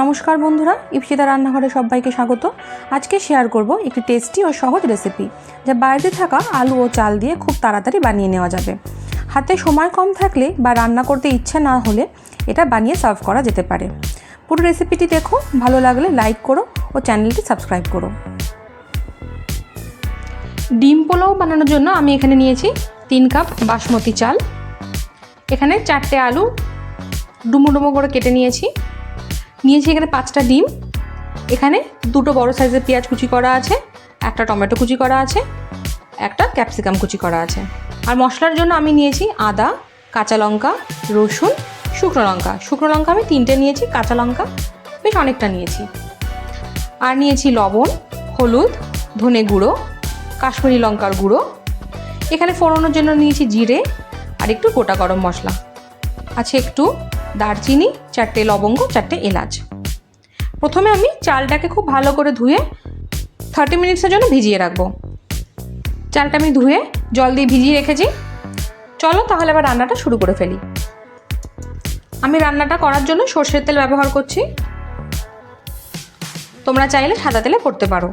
নমস্কার বন্ধুরা ইপসিতা রান্নাঘরে সবাইকে স্বাগত। আজকে শেয়ার করব একটি টেস্টি ও সহজ রেসিপি যা বাড়িতে থাকা আলু ও চাল দিয়ে খুব তাড়াতাড়ি বানিয়ে নেওয়া যাবে। হাতে সময় কম থাকলে বা রান্না করতে ইচ্ছে না হলে এটা বানিয়ে সার্ভ করা যেতে পারে। পুরো রেসিপিটি দেখো, ভালো লাগলে লাইক করো ও চ্যানেলটি সাবস্ক্রাইব করো। ডিম পোলাও বানানোর জন্য আমি এখানে নিয়েছি তিন কাপ বাসমতি চাল। এখানে চারটে আলু, ডুমো ডুমো করে কেটে নিয়েছি। নিয়েছি এখানে পাঁচটা ডিম। এখানে দুটো বড় সাইজের পেঁয়াজ কুচি করা আছে, একটা টমেটো কুচি করা আছে, একটা ক্যাপসিকাম কুচি করা আছে। আর মশলার জন্য আমি নিয়েছি আদা, কাঁচা লঙ্কা, রসুন, শুকনো লঙ্কা। শুকনো লঙ্কা আমি তিনটে নিয়েছি, কাঁচা লঙ্কা বেশ অনেকটা নিয়েছি। আর নিয়েছি লবণ, হলুদ, ধনে গুঁড়ো, কাশ্মীরি লঙ্কার গুঁড়ো। এখানে ফোড়নোর জন্য নিয়েছি জিরে আর একটু গোটা গরম মশলা। আছে একটু দারচিনি, চারটে লবঙ্গ, চারটে এলাচ। প্রথমে আমি চালটাকে খুব ভালো করে ধুয়ে থার্টি মিনিটসের জন্য ভিজিয়ে রাখব। চালটা আমি ধুয়ে জল দিয়ে ভিজিয়ে রেখেছি। চলো তাহলে আবার রান্নাটা শুরু করে ফেলি। আমি রান্নাটা করার জন্য সর্ষের তেল ব্যবহার করছি। তোমরা চাইলে সাদা তেলে করতে পারো।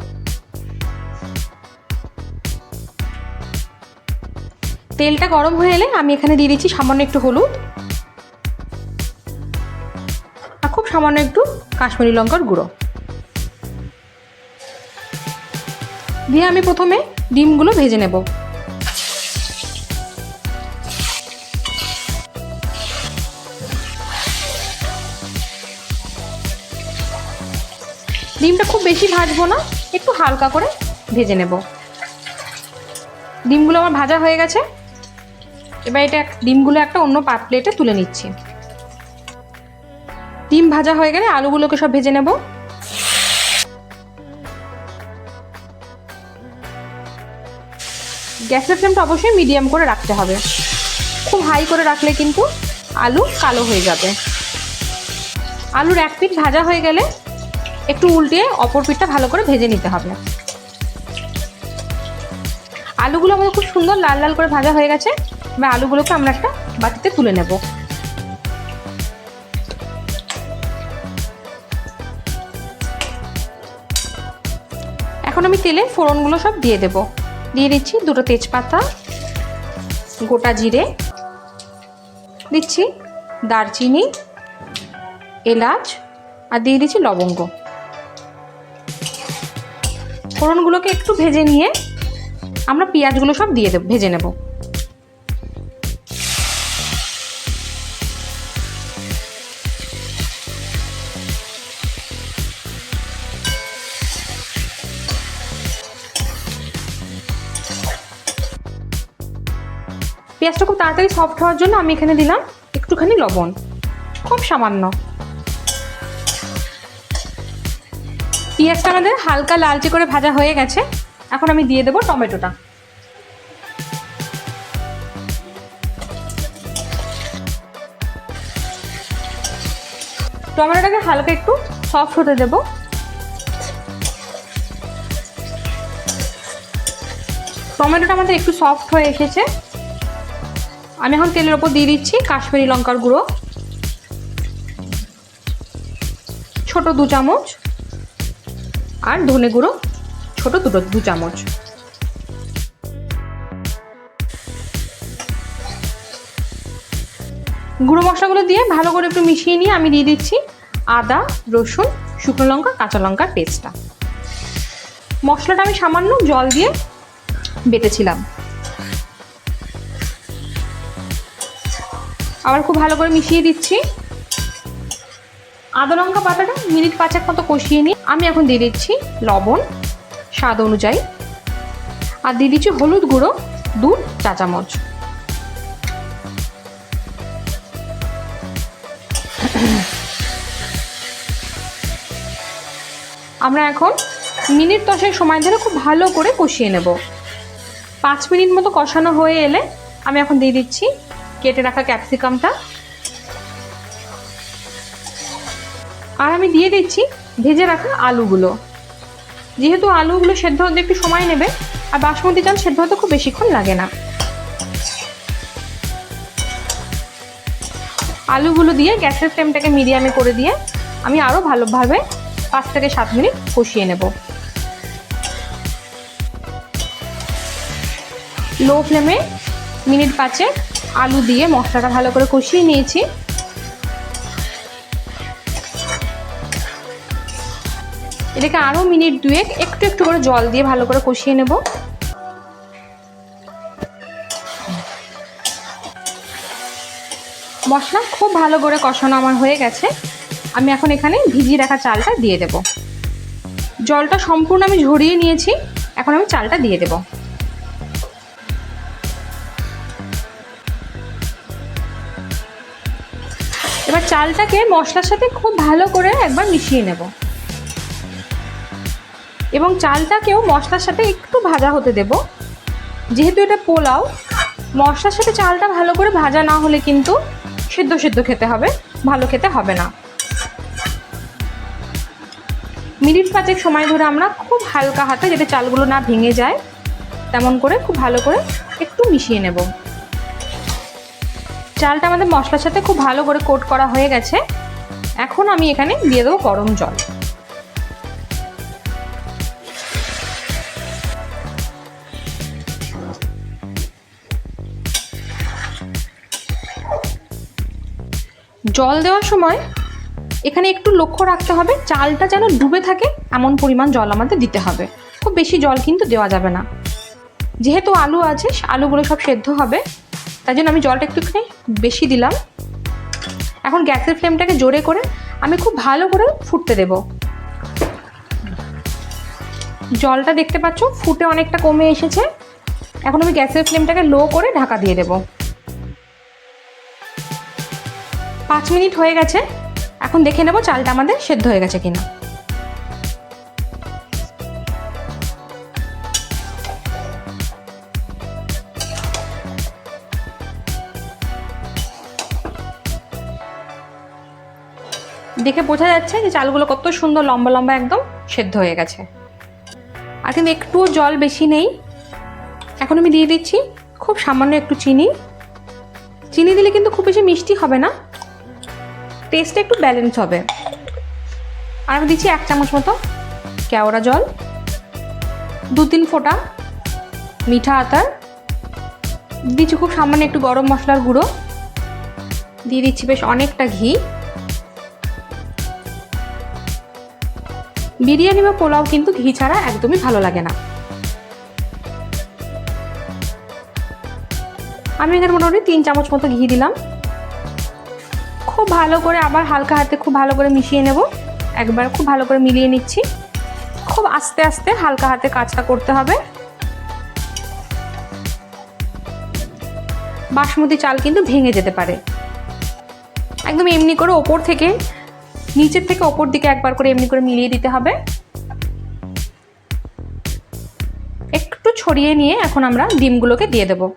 তেলটা গরম হয়ে এলে আমি এখানে দিয়ে দিচ্ছি সামান্য একটু হলুদ। সামান্য একটু কাশ্মীরি লঙ্কার গুঁড়ো। দিয়ে আমি প্রথমে ডিমগুলো ভেজে নেব। ডিমটা খুব বেশি ভাজবো না, একটু হালকা করে ভেজে নেব। ডিমগুলো আমার ভাজা হয়ে গেছে। এবার এটা ডিমগুলো একটা অন্য পাত প্লেটে তুলে নিচ্ছি। ডিম ভাজা হয়ে গেলে আলুগুলোকে সব ভেজে নেব। গ্যাসের ফ্লেমটা অবশ্যই মিডিয়াম করে রাখতে হবে। খুব হাই করে রাখলে কিন্তু আলু কালো হয়ে যাবে। আলুর এক পিঠ ভাজা হয়ে গেলে একটু উল্টিয়ে অপর পিঠটা ভালো করে ভেজে নিতে হবে। আলুগুলো আমাদের খুব সুন্দর লাল লাল করে ভাজা হয়ে গেছে। এবার আলুগুলোকে আমরা একটা বাটিতে তুলে নেব। এখন আমি তেলে ফোড়নগুলো সব দিয়ে দেব। দিয়ে দিচ্ছি দুটো তেজপাতা, গোটা জিরে, দিচ্ছি দারচিনি, এলাচ, আর দিয়ে দিচ্ছি লবঙ্গ। ফোড়নগুলোকে একটু ভেজে নিয়ে আমরা পেঁয়াজগুলো সব দিয়ে দেব, ভেজে নেব। পেঁয়াজটা খুব তাড়াতাড়ি সফট হওয়ার জন্য আমি এখানে দিলাম একটুখানি লবণ, খুব সামান্য। পেঁয়াজটা আমাদের হালকা লালচে করে ভাজা হয়ে গেছে, এখন আমি দিয়ে দেবো টমেটোটা। টমেটোটাকে হালকা একটু সফট হতে দেব। টমেটোটা আমাদের একটু সফট হয়ে এসেছে। আমি এখন তেলের ওপর দিয়ে দিচ্ছি কাশ্মীরি লঙ্কার গুঁড়ো। ছোট দু চামচ আর ধনে গুঁড়ো, ছোট দুটো দু চামচ। গুঁড়ো মশলাগুলো দিয়ে ভালো করে একটু মিশিয়ে নিয়ে আমি দিয়ে দিচ্ছি আদা, রসুন, শুকনো লঙ্কা, কাঁচা লঙ্কার পেস্টটা। মশলাটা আমি সামান্য জল দিয়ে বেটেছিলাম। আবার খুব ভালো করে মিশিয়ে দিচ্ছি। আদা লঙ্কা পাতাটা মিনিট পাঁচেক মতো কষিয়ে নিই আমি এখন দিয়ে দিচ্ছি লবণ স্বাদ অনুযায়ী। আর দিয়ে দিচ্ছি হলুদ গুঁড়ো, দু চা চামচ আমরা এখন মিনিট দশেক সময় ধরে খুব ভালো করে কষিয়ে নেব। পাঁচ মিনিট মতো কষানো হয়ে এলে আমি এখন দিয়ে দিচ্ছি কেটে রাখা ক্যাপসিকামটা। আর আমি দিয়ে দিচ্ছি ভেজে রাখা আলুগুলো। যেহেতু আলুগুলো সেদ্ধ হতে একটু সময় নেবে, আর বাসমতি চাল সেদ্ধ হতে খুব বেশিক্ষণ লাগে না। আলুগুলো দিয়ে গ্যাসের ফ্লেমটাকে মিডিয়ামে করে দিয়ে আমি আরও ভালোভাবে পাঁচ থেকে সাত মিনিট কষিয়ে নেব। লো ফ্লেমে মিনিট পাঁচে আলু দিয়ে মশলাটা ভালো করে কষিয়ে নিয়েছি। এটাকে আরও মিনিট দুয়েক একটু একটু করে জল দিয়ে ভালো করে কষিয়ে নেব। মশলা খুব ভালো করে কষানো আমার হয়ে গেছে। আমি এখন এখানে ভিজিয়ে রাখা চালটা দিয়ে দেব। জলটা সম্পূর্ণ আমি ঝরিয়ে নিয়েছি। এখন আমি চালটা দিয়ে দেব। এবার চালটাকে মশলার সাথে খুব ভালো করে একবার মিশিয়ে নেব। এবং চালটাকেও মশলার সাথে একটু ভাজা হতে দেব। যেহেতু এটা পোলাও, মশলার সাথে চালটা ভালো করে ভাজা না হলে কিন্তু সেদ্ধ সেদ্ধ খেতে হবে, ভালো খেতে হবে না। মিনিট পাঁচেক সময় ধরে আমরা খুব হালকা হাতে যাতে চালগুলো না ভেঙে যায়, তেমন করে খুব ভালো করে একটু মিশিয়ে নেব। চালটা আমাদের মশলার সাথে খুব ভালো করে কোট করা হয়ে গেছে। এখন আমি এখানে দিয়ে দেবো গরম জল। জল দেওয়ার সময় এখানে একটু লক্ষ্য রাখতে হবে, চালটা যেন ডুবে থাকে এমন পরিমাণ জল আমাদের দিতে হবে। খুব বেশি জল কিন্তু দেওয়া যাবে না। যেহেতু আলু আছে, আলুগুলো সব সেদ্ধ হবে। তাই জন্য আমি জলটা একটুখানি বেশি দিলাম। এখন গ্যাসের ফ্লেমটাকে জোরে করে আমি খুব ভালো করে ফুটতে দেব। জলটা দেখতে পাচ্ছ, ফুটে অনেকটা কমে এসেছে। এখন আমি গ্যাসের ফ্লেমটাকে লো করে ঢাকা দিয়ে দেবো। পাঁচ মিনিট হয়ে গেছে। এখন দেখে নেব চালটা আমাদের সেদ্ধ হয়ে গেছে কিনা। দেখে বোঝা যাচ্ছে যে চালগুলো কত সুন্দর লম্বা লম্বা একদম সেদ্ধ হয়ে গেছে। আর কিন্তু একটুও জল বেশি নেই। এখন আমি দিয়ে দিচ্ছি খুব সামান্য একটু চিনি। চিনি দিলে কিন্তু খুব বেশি মিষ্টি হবে না। টেস্টটা একটু ব্যালেন্স হবে। আর আমি দিচ্ছি এক চামচ মতো কেওড়া জল। দু তিন ফোঁটা মিঠা আতার। দিচ্ছি খুব সামান্য একটু গরম মশলার গুঁড়ো। দিয়ে দিচ্ছি বেশ অনেকটা ঘি। বিরিয়ানি বা পোলাও কিন্তু ঘি ছাড়া একদমই ভালো লাগে না। আমি এখানে মোটামুটি তিন চামচ মতো ঘি দিলাম। খুব ভালো করে আবার হালকা হাতে খুব ভালো করে মিশিয়ে নেব। একবার খুব ভালো করে মিলিয়ে নিচ্ছি। খুব আস্তে আস্তে হালকা হাতে কাজটা করতে হবে। বাসমতি চাল কিন্তু ভেঙে যেতে পারে। একদম এমনি করে ওপর থেকে নিচের থেকে ওপর দিকে একবার করে এমনি করে মিলিয়ে দিতে হবে। একটু ছড়িয়ে নিয়ে এখন আমরা ডিমগুলোকে দিয়ে দেবো।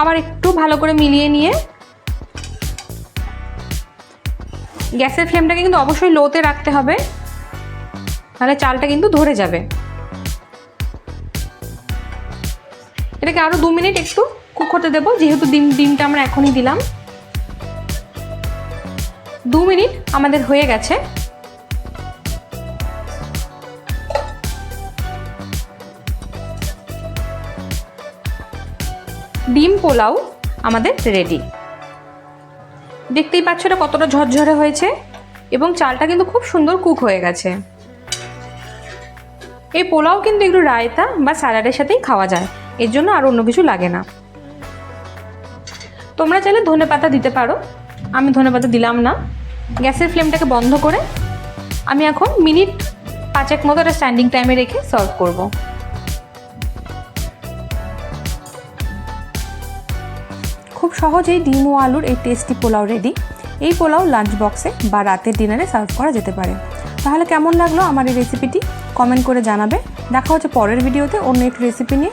আবার একটু ভালো করে মিলিয়ে নিয়ে গ্যাসের ফ্লেমটাকে কিন্তু অবশ্যই লোতে রাখতে হবে তাহলে চালটা কিন্তু ধরে যাবে। এটাকে আরও দু মিনিট একটু কুক হতে দেবো, যেহেতু ডিম, ডিমটা আমরা এখনই দিলাম। দু মিনিট আমাদের হয়ে গেছে। ডিম পোলাও আমাদের রেডি। দেখতেই পাচ্ছ এটা কতটা ঝরঝরে হয়েছে, এবং চালটা কিন্তু খুব সুন্দর কুক হয়ে গেছে। এই পোলাও কিন্তু একটু রায়তা বা স্যালাডের সাথেই খাওয়া যায়। এর জন্য আর অন্য কিছু লাগে না। তোমরা চাইলে ধনে পাতা দিতে পারো। আমি ধনে পাতা দিলাম না। গ্যাসের ফ্লেমটাকে বন্ধ করে আমি এখন মিনিট পাঁচেক মতো একটা স্ট্যান্ডিং টাইমে রেখে সার্ভ করব। খুব সহজেই ডিম ও আলুর এই টেস্টি পোলাও রেডি এই পোলাও লাঞ্চ বক্সে বা রাতের ডিনারে সার্ভ করা যেতে পারে। তাহলে কেমন লাগল আমার এই রেসিপিটি কমেন্ট করে জানাবে। দেখা হচ্ছে পরের ভিডিওতে অন্য একটি রেসিপি নিয়ে।